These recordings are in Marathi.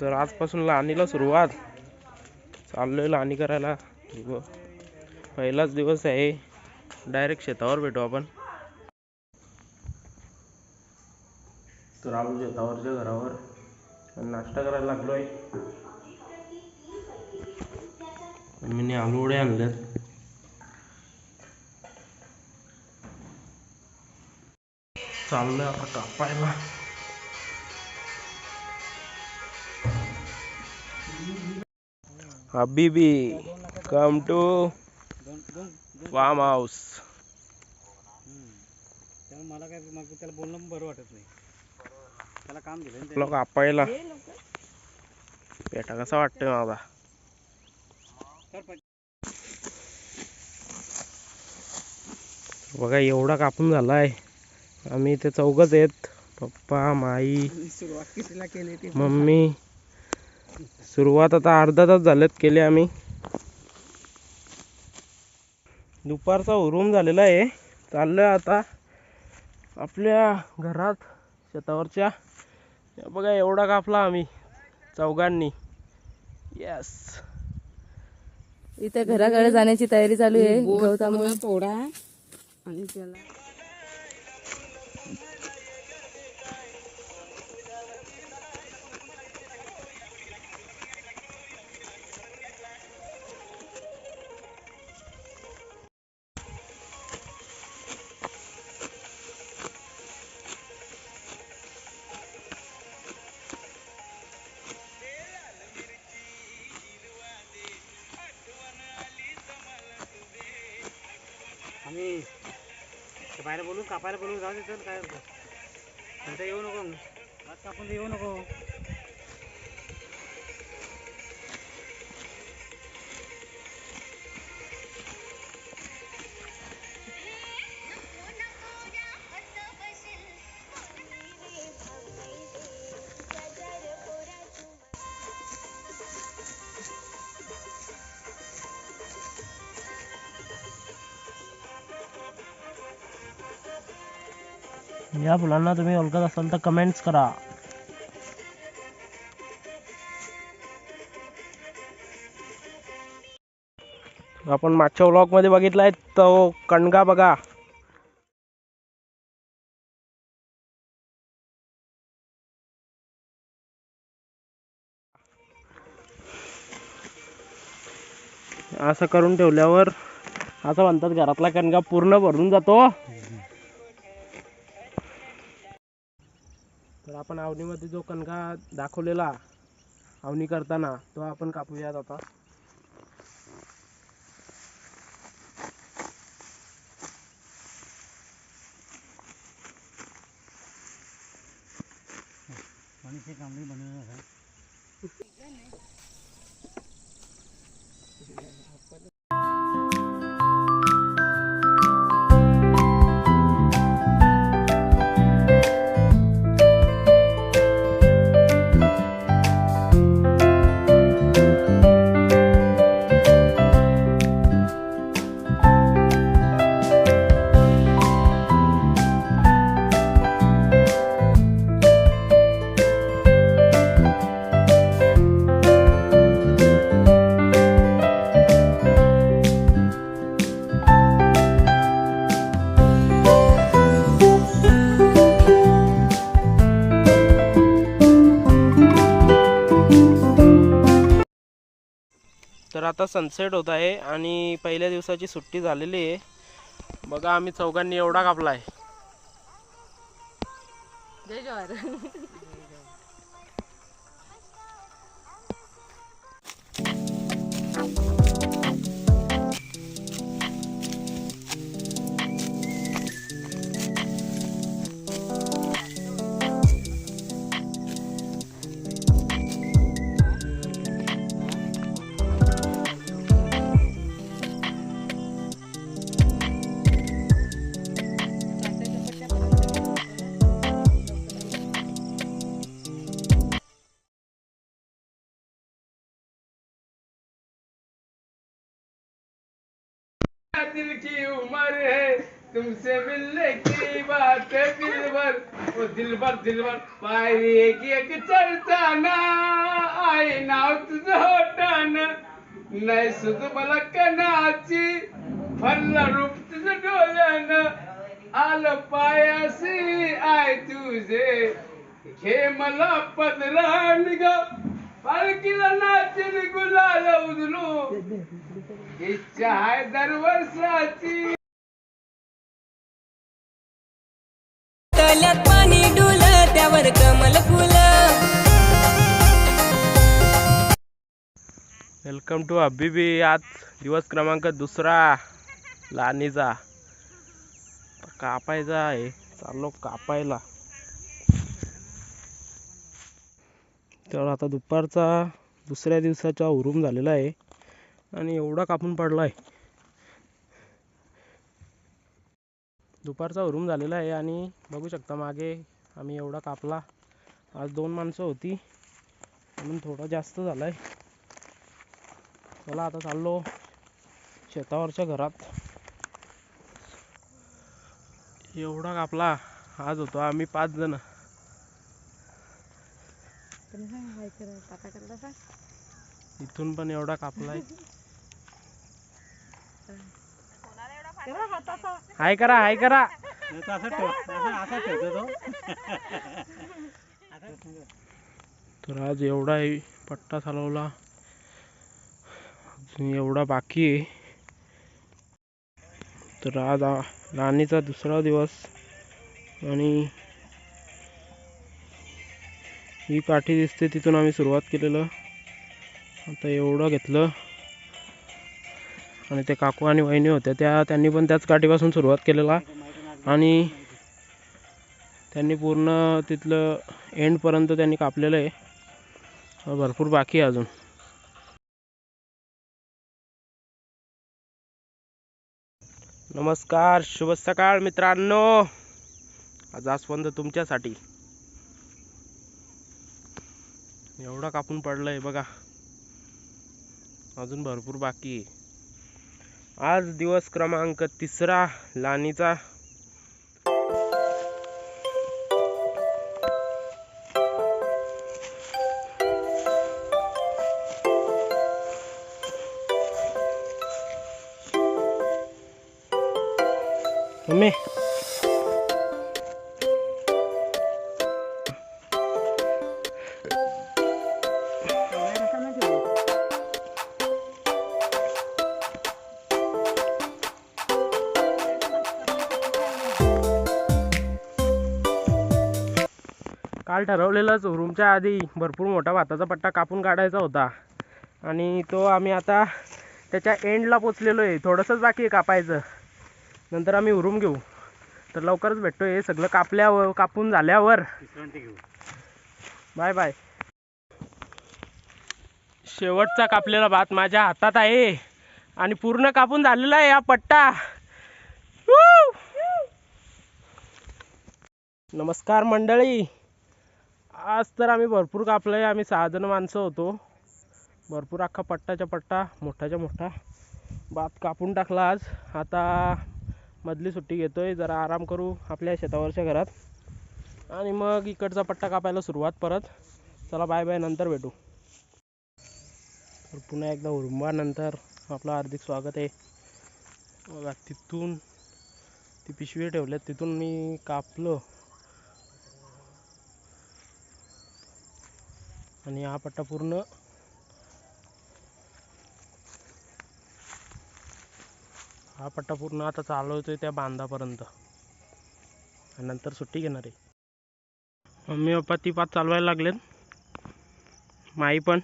तर आजपासून लहानीला सुरुवात. चाललोय लहानी करायला. पहिलाच दिवस आहे. डायरेक्ट शेतावर भेटू आपण. तर आलो शेतावरच्या घरावर. नाश्ता करायला लागलोय. मी आलू वडे आणलेत. चाललोय आता कापायला. हबीबी कम टू फार्म हाऊस त्यामुळे मला काय मग त्याला बोलणं पण बरं वाटत नाही. त्याला काम दिलं ना तुला कापायला पेटा कसा वाटतोय माझा? तर बघा एवढा कापून झालाय. आम्ही इथे चौघच आहेत. पप्पा माई सुरुवात कितीला केली ती? मम्मी. सुरुवात आता अर्धा तास झालेत केले आम्ही. दुपारचा उरूम झालेला आहे. चाललोय आता आपल्या घरात शेतावरच्या. बघा एवढा कापला आम्ही चौघांनी. येस इथे घराकडे जाण्याची तयारी चालू आहे. गौतम तोडा आणि त्याला मी ते बोलून कापायला बोलून जाऊ देतो काय होतं. नंतर येऊ नको. आज कापून येऊ नको. या फुलांना तुम्ही ओळखत असाल तर कमेंट्स करा. आपण मागच्या व्लॉगमध्ये बघितलाय तो कणगा बघा. असं करून ठेवल्यावर असं म्हणतात घरातला कणगा पूर्ण भरून जातो. आपण आवनीमध्ये जो कणगा दाखवलेला आवनी करताना तो आपण कापूयात आता. मनुष्य कामडी बनवणार आता सनसेट होत आहे आणि पहिल्या दिवसाची सुट्टी झालेली आहे. बघा आम्ही चौघांनी एवढा कापला आहे जय जवाहर. दिल की उमर है। तुमसे मिलने की बात है दिल भर। ओ दिल भर दिल भर। पायरी एक एक चढताना आई नाव तुझं होताना नाही सुध मला कणाची फल्ला रूप तुझं डोळ्यानं आलं पायासी आय तुझे। हे मला पदरान ग पालखीला नाचून गुलाल उधळू इच्छा आहे दरवर्षाची. तल्यात पाणी डुल त्यावर कमल फुल. वेलकम टू हबीबी आज दिवस क्रमांक दुसरा. लाणीचा. कापायचा आहे. चाललो कापायला. तर आता दुपारचा दुसऱ्या दिवसाचा हुरूम झालेला आहे. आणि एवढा कापून पडला आहे दुपारचा हुरूम झालेला आहे आणि बघू शकता मागे आम्ही एवढा कापला. आज दोन माणसं होती. म्हणून थोडा जास्त झाला आहे चला आता चाललो शेतावरच्या घरात. एवढा कापला. आज होतो आम्ही पाच जण. इथून पण एवढा कापलाय. हाय करा हाय करा. नाही तो असं ठेव असं असं ठेवतो तो. तर आज एवढा आहे पट्टा चालवला. अजून एवढा बाकी आहे. तर आज आ- राणीचा दुसरा दिवस. आणि ही काठी दिसते तिथून आम्ही सुरुवात केलेलं. आता एवढं घेतलं. आणि ते काकू आणि वहिनी होत्या त्या त्यांनी पण त्याच काठीपासून सुरुवात केलेला. आणि त्यांनी पूर्ण तिथलं एंडपर्यंत त्यांनी कापलेलं आहे. भरपूर बाकी आहे अजून. नमस्कार शुभ सकाळ मित्रांनो. आज आसवंद तुमच्यासाठी. एवढा कापून पडलंय बघा. अजून भरपूर बाकी आहे. आज दिवस क्रमांक तिसरा लानीचा काल रूमच्या आधी भरपूर मोठा भाताचा पट्टा कापून काढायचा होता. आणि तो आम्ही आता त्याच्या एंडला पोचलेलो आहे थोडंसंच बाकी आहे कापायचं. नंतर आम्ही उरूम घेऊ. तर लवकरच भेटतो हे सगळं कापल्यावर कापून झाल्यावर. बाय बाय शेवटचा कापलेला भात माझ्या हातात आहे. आणि पूर्ण कापून झालेला आहे हा पट्टा. नमस्कार मंडळी. आज तर आम्ही भरपूर कापलं आहे आम्ही सहाजण माणसं होतो. भरपूर अख्खा पट्टाच्या पट्टा मोठाच्या मोठा भात कापून टाकला आज. आता मधली सुट्टी घेतोय. जरा आराम करू आपल्या शेतावरच्या घरात. आणि मग इकडचा पट्टा कापायला सुरुवात परत. चला बाय बाय. नंतर भेटू. तर पुन्हा एकदा उरुंबानंतर आपलं हार्दिक स्वागत आहे. बघा तिथून ती पिशवी ठेवल्यात. तिथून मी कापलं. आणि हा पट्टा पूर्ण हा पट्टा पूर्ण आता चालवतोय त्या बांधापर्यंत. आणि नंतर सुट्टी घेणार आहे. मम्मी पप्पा ती पाच चालवायला लागलेत. माई पण.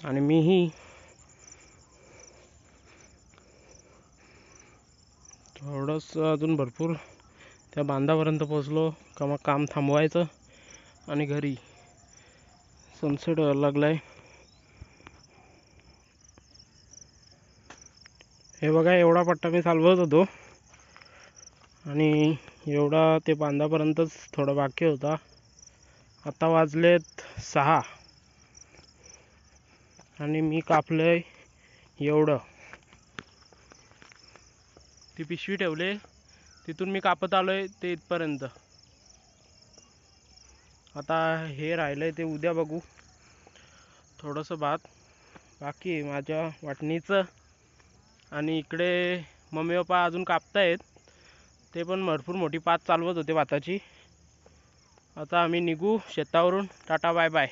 आणि मीही. थोडंसं अजून भरपूर त्या बांधापर्यंत पोचलो का मग काम थांबवायचं आणि घरी. सनसेट व्हायला लागला आहे हे बघा एवढा पट्टा मी चालवत होतो. आणि एवढा ते बांधापर्यंतच थोडा बाकी होता. आता वाजलेत सहा. आणि मी कापलं आहे एवढं. ती पिशवी ठेवले. तिथून मी कापत आलो आहे ते इथपर्यंत. आता हे राहिलं आहे ते उद्या बघू. थोडंसं भात बाकी आहे माझ्या वाटणीचं. आणि इकडे मम्मी पप्पा अजून कापतायत. ते पण भरपूर मोठी पात चालवत होते भाताची. आता आम्ही निघू शेतावरून. Tata bye bye.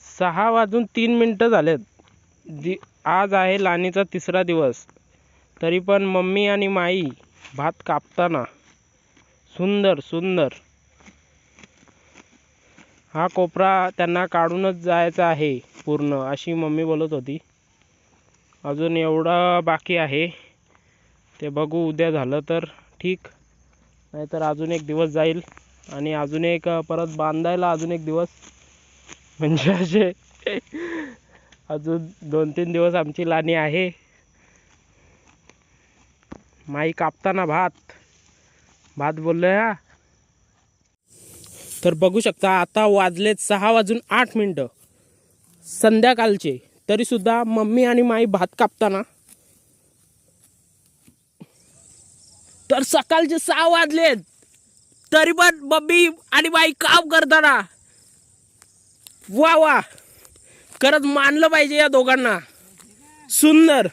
सहा वाजून तीन मिनटं झालेत. दि आज आहे लाणीचा तिसरा दिवस. तरी पण मम्मी आणि माई भात कापताना सुंदर सुंदर. हा कोपरा त्यांना काढूनच जायचा आहे पूर्ण अशी मम्मी बोलत होती. अजून एवढं बाकी आहे. ते बघू उद्या झालं तर ठीक. नाहीतर अजून एक दिवस जाईल आणि अजून एक परत बांधायला अजून एक दिवस. म्हणजे असे अजून दोन तीन दिवस आमची लाणी आहे. माई कापताना भात. भात बोलले हा. तर बघू शकता आता वाजलेत सहा वाजून आठ मिनटं. संध्याकाळचे तरीसुद्धा मम्मी आणि माई भात कापताना. तर सकाळचे सहा वाजलेत. तरी पण मम्मी आणि माई काम करताना. वा वा. खरंच मानलं पाहिजे या दोघांना. सुंदर.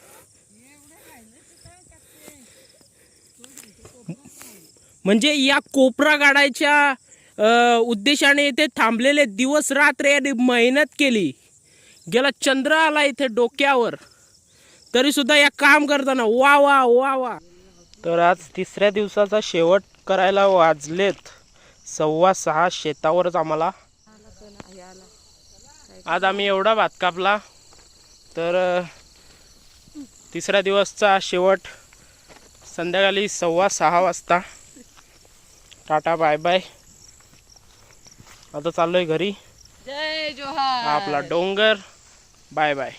म्हणजे या कोपरा काढायच्या उद्देशाने इथे थांबलेले दिवस रात्र यांनी मेहनत केली. गेला चंद्र आला इथे डोक्यावर. तरीसुद्धा या काम करताना वा वा वा वा. तर आज तिसऱ्या दिवसाचा शेवट करायला वाजलेत. सव्वा सहा शेतावरच आम्हाला. आज आम्ही एवढा भात कापला. तर तिसऱ्या दिवसचा शेवट संध्याकाळी सव्वा सहा वाजता. टाटा बाय बाय. आता चाललोय घरी. जय जोहार. आपला डोंगर. Bye bye.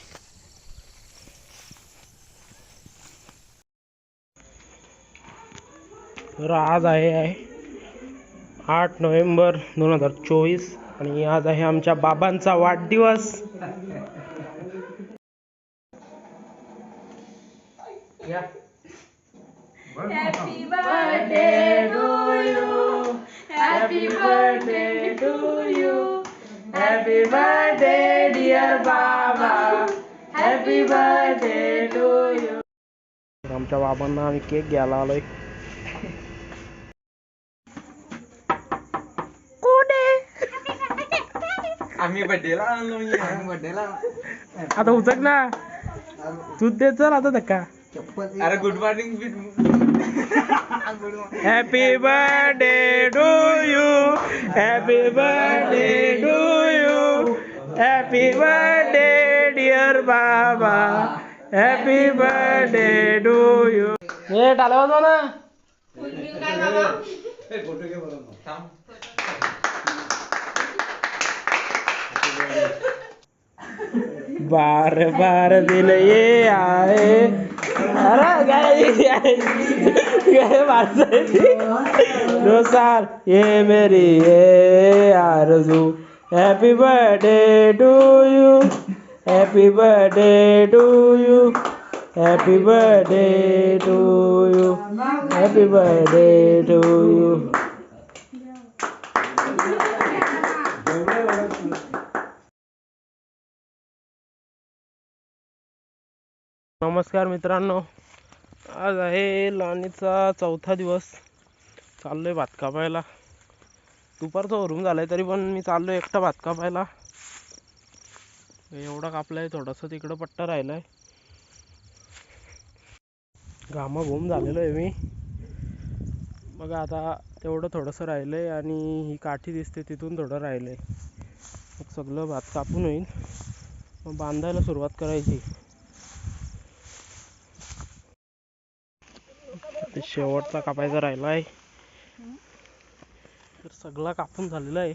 तर आज आहे आहे. आठ नोव्हेंबर दोन हजार चोवीस आणि आज आहे आमच्या बाबांचा वाढदिवस. आमच्या बाबांना आम्ही केक घ्यायला आलोय. आम्ही बड्डेला आणलो आम्ही बड्डेला आता उचक ना. तू दे चल आता धक्का. अरे good morning happy birthday to you happy birthday to you happy birthday dear बाबा हॅपी बर्थडे टू यू हे टाला वाजवा ना. बार बार दिल ये आए. अरे गाय गाय मारते दो साल ये मेरी ये आरज़ू. Happy birthday to you happy birthday to you happy birthday to you happy birthday to you नमस्कार मित्रांनो. आज आहे लाणीचा चौथा दिवस. चाललोय भात कापायला. दुपारचं वरून झालंय तरी पण मी चाललोय एकटा भात कापायला. एवढा कापलाय थोडस तिकडं पट्टा राहिलाय. घामा घुम झालेलो आहे मी. बघा आता तेवढं थोडंसं राहिलंय आणि ही काठी दिसते तिथून थोडं राहिलंय. मग सगळं भात कापून होईल. मग बांधायला सुरुवात करायची. शेवटचा कापायचा राहिला आहे तर सगळा कापून झालेला आहे.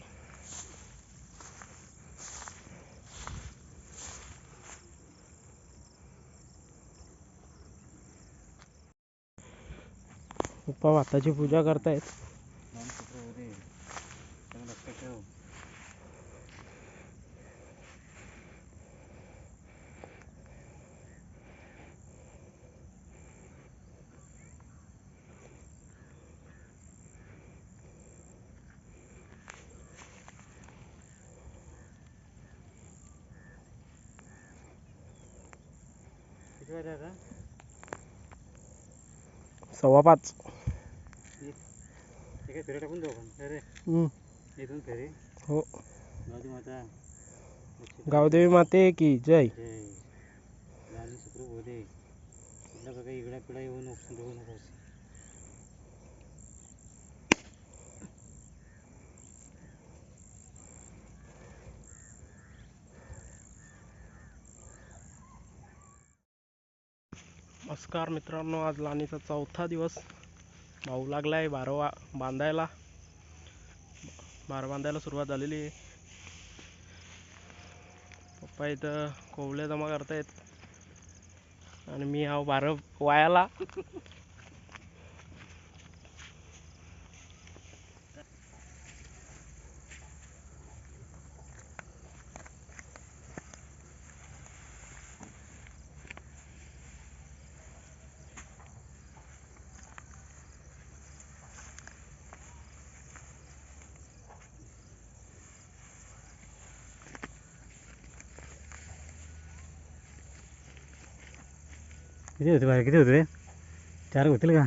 उपा माताची पूजा करतायत किती वाजले आता सव्वा पाच. फेरे टाकून देऊ आपण. अरे हम्म. इथून फेरे. हो. गावठी माता. गावदेवी माते की जय. जय. लाली सुखरूप होते. कुठल्या प्रकारे पिढा येऊ नको देऊ नकोस. नमस्कार मित्रांनो आज लाणीचा चौथा दिवस. भाऊ लागलाय बारवा बांधायला. बार बांधायला सुरुवात झालेली आहे. पप्पा इथं कोवळे जमा करतायत. आणि मी हा बार वायाला. किती होते बाहेर? किती होते चार होतील का?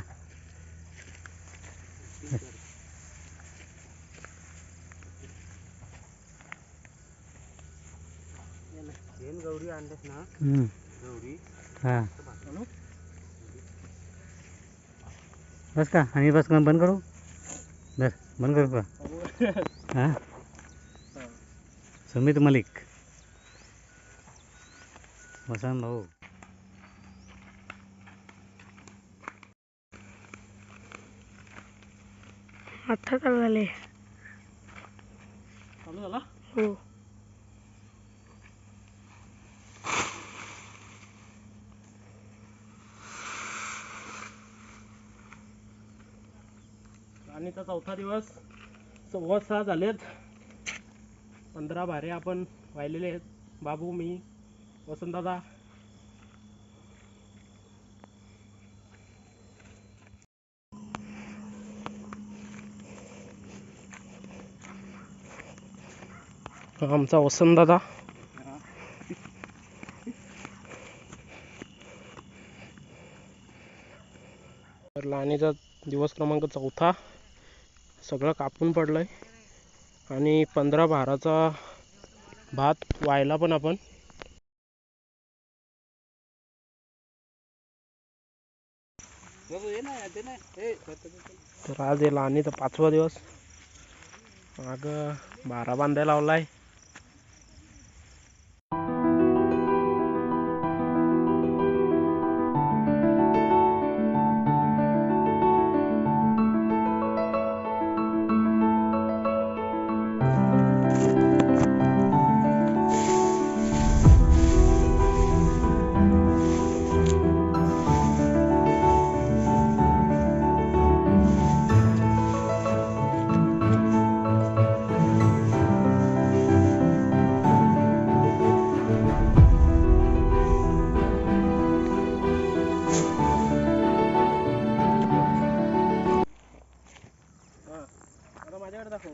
गौरी आणल्यात ना? हम्म. गौरी. हा. बस का? आणि बस का बंद करू? बस बंद करू का? हा. सुमित मलिक. वसंत भाऊ. आता चालू झाले चालू झाला? हो. आणि तर चौथा दिवस सव्वा सहा झालेत. पंधरा भारे आपण वाहिलेले आहेत. बाबू मी वसंतदादा आमचा वसंतदादा तर लाणीचा दिवस क्रमांक चौथा. सगळं कापून पडलंय. आणि पंधरा बाराचा भात वायला पण आपण. तर आज हे लाणीचा पाचवा दिवस. माग बारा बांधायला लावलाय. माझ्याकडे दाखव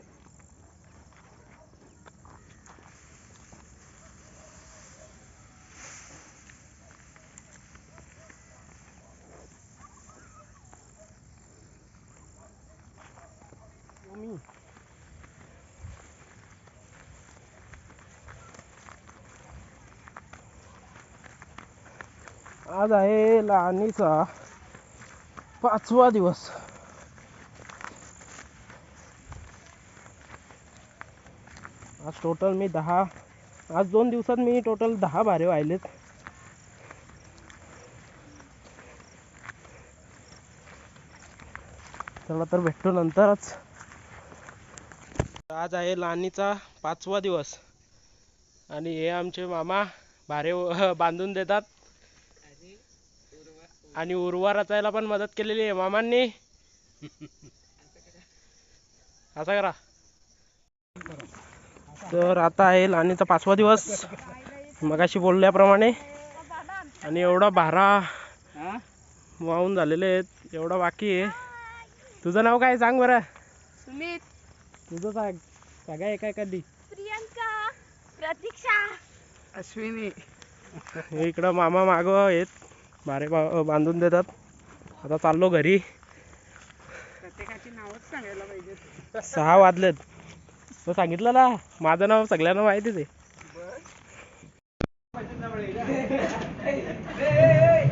मम्मी आज आहे लहानीचा पाचवा दिवस आज टोटल मी दहा आज दोन दिवसात मी टोटल दहा भारे वाहिलेत. चला तर भेटतो नंतरच. आज आहे लाणीचा पाचवा दिवस. आणि हे आमचे मामा भारे बांधून देतात. आणि उर्वा रचायला पण मदत केलेली आहे मामांनी. असं करा. तर आता आहे लाणीचा पाचवा दिवस. मगाशी बोलल्याप्रमाणे. आणि एवढा भारा वाहून झालेले आहेत. एवढा बाकी आहे. तुझं नाव काय सांग बरं. सुमित. तुझं सांग. सगळ्या एका एखादी. प्रियंका. प्रतीक्षा. अश्विनी. हे इकडं मामा मागं आहेत. बारे बा बांधून देतात. आता चाललो घरी. प्रत्येकाची नावच सांगायला पाहिजे. सहा वाजलेत. तो सांगितलं ना माझं नाव सगळ्यांना माहितीच आहे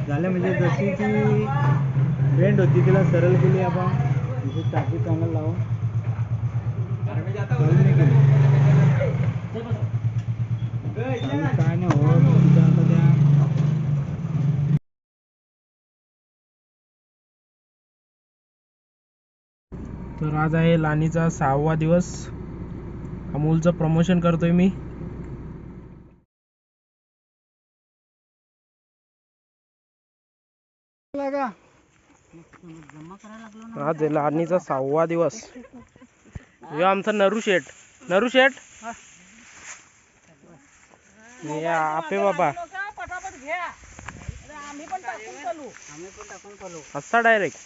झालं म्हणजे जशी ती बेंड होती तिला सरळ केली आपण. तिथे टाकी चांगलं लावून. काय नाही हो तिथं आता त्या तर आज आहे लानीचा सहावा दिवस. अमूलचं प्रमोशन करतोय मी. आज आहे लानीचा सहावा दिवस. हे आमचा नरू शेठ. नरू शेठ? हे आपे बाबा. आम्ही पण टाकून चालू. असा डायरेक्ट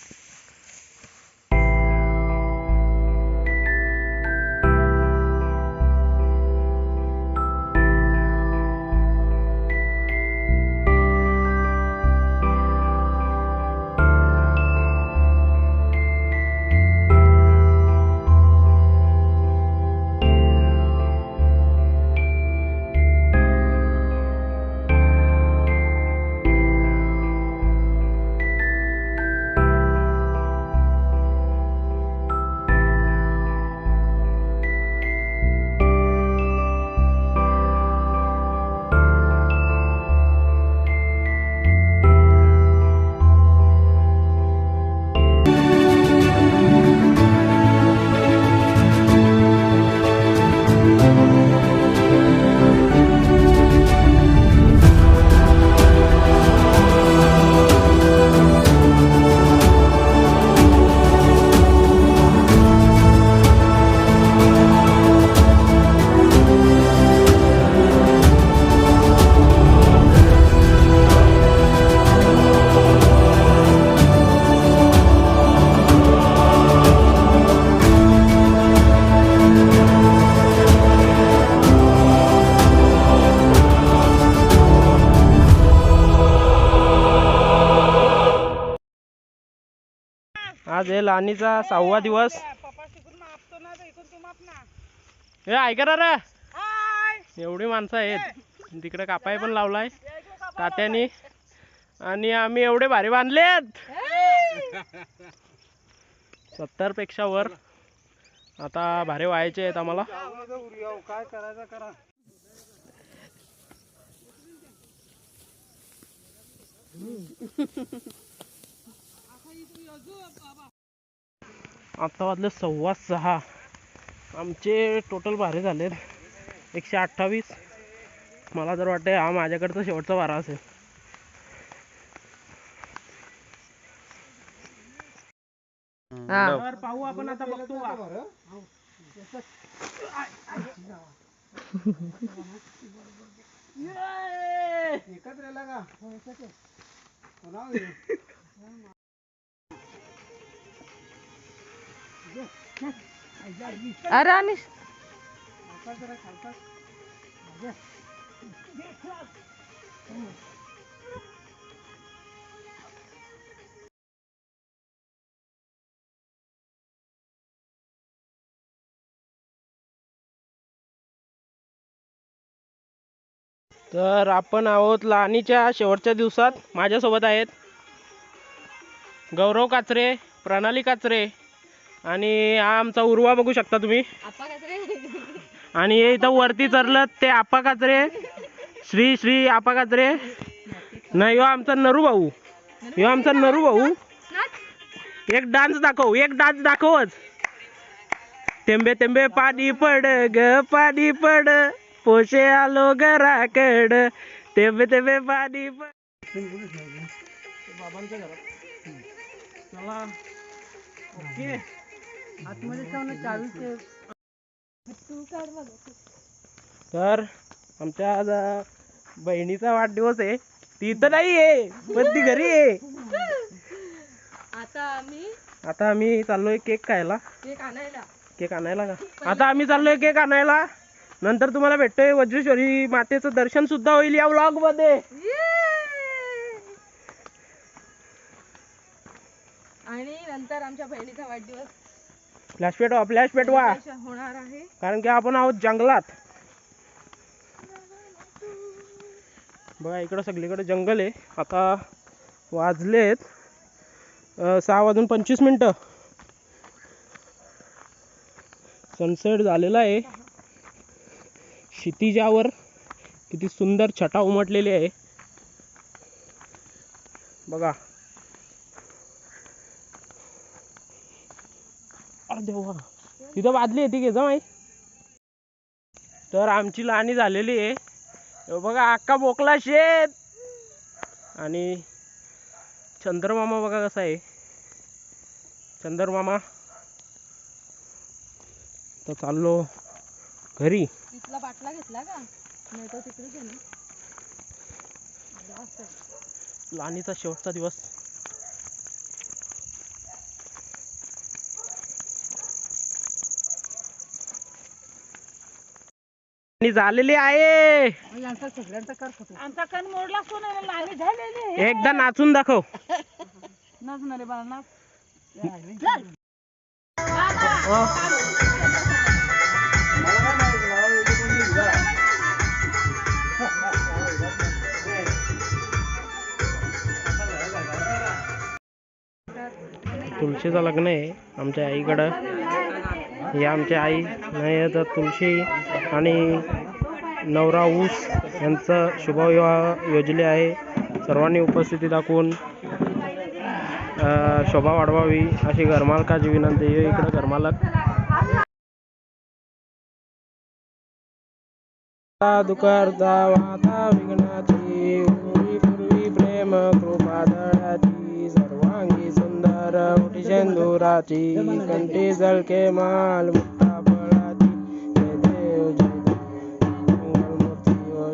आज सहावा दिवस. हे ऐका रा एवढी माणसं आहेत. तिकडे कापाय पण लावलाय. तात्यानी. आणि आम्ही एवढे भारी बांधलेत. सत्तरपेक्षा वर. आता भारी व्हायचे आहेत आम्हाला. काय करायचं करा आता वाजले सव्वा सहा आमचे टोटल भारे झालेत. एकशे अठ्ठावीस. मला तर वाटतं हा माझ्याकडचा शेवटचा वारा असेल. तर पाहू आपण आता बघतो एकत्र अरे आणि तर आपण आहोत लहानीच्या शेवटच्या दिवसात. माझ्यासोबत आहेत गौरव काचरे प्रणाली काचरे आणि हा आमचा उर्वा बघू शकता तुम्ही. आणि हे इथं वरती चरलं ते आपा काचरे श्री श्री आपा काचरे नाही ह्यो आमचा नरू भाऊ. ह्यो आमचा नरू भाऊ. एक डान्स दाखव एक डान्स दाखवच. तेंबे तेंबे पाणी पड ग पाणी पड. पोशे आलो घराकड. तेंबे तेंबे पाणी पड. बाबांच्या घरात. चला. ओके. आतमध्ये तर आमच्या आज बहिणीचा वाढदिवस आहे. ती तर नाही आहे पण ती घरी आहे. आता आम्ही आता आम्ही चाललोय केक खायला. केक आणायला. केक आणायला का? आता आम्ही चाललोय केक आणायला. नंतर तुम्हाला भेटतोय वज्रेश्वरी मातेचं दर्शन सुद्धा होईल या व्लॉगमध्ये आणि नंतर आमच्या बहिणीचा वाढदिवस. फ्लॅश पेटवा फ्लॅश पेटवा होणार आहे. कारण की आपण आहोत जंगलात. बघा इकडं सगळीकडे जंगल आहे. आता वाजलेत सहा वाजून पंचवीस मिनटं. सनसेट झालेला आहे. क्षितिजावर किती सुंदर छटा उमटलेली आहे. बघा. देवा तिथं वाजली आहे ती घे जा माई तर आमची लाणी झालेली आहे. बघा अक्का बोकला शेत. आणि चंद्रमामा बघा कसा आहे. चंद्रमामा. तर चाललो घरी. इथला बाटला घेतला का? नाही तर तिकडे गेली. लाणीचा शेवटचा दिवस. झालेली आहे. आमचा कण मोडला सोना लाली झालेली एकदा नाचून दाखव. नाचणार आहे बाळा नाच. तुळशीचं लग्न आहे आमच्या आईकडं. हे आमची आई नाही तर तुळशी आणि नवरा ऊस यांचं शुभविवाह योजले आहे. सर्वांनी उपस्थिती दाखवून शोभा वाढवावी अशी घरमालकाची विनंती आहे. इकडं घरमालक. दुकारता वाता मोठी शेंदुराची कंठी झळके माल मुक्ता फळाची जय देव जय देव मंगलमूर्ती हो.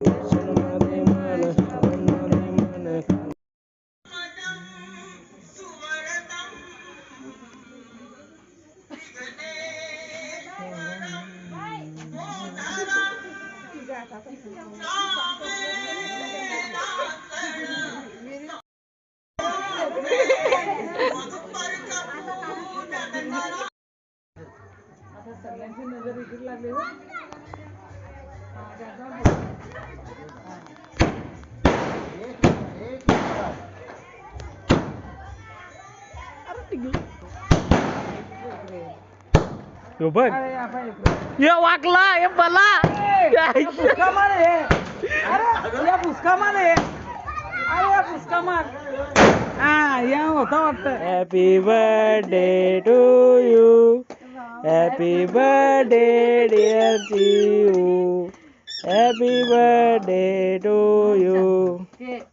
दर्शनादे मन मनादे मन यो बघ. ये वाकला ये बला. Happy birthday to you happy birthday dear you happy birthday to you Happy birthday, dear Jiu. Happy birthday to you.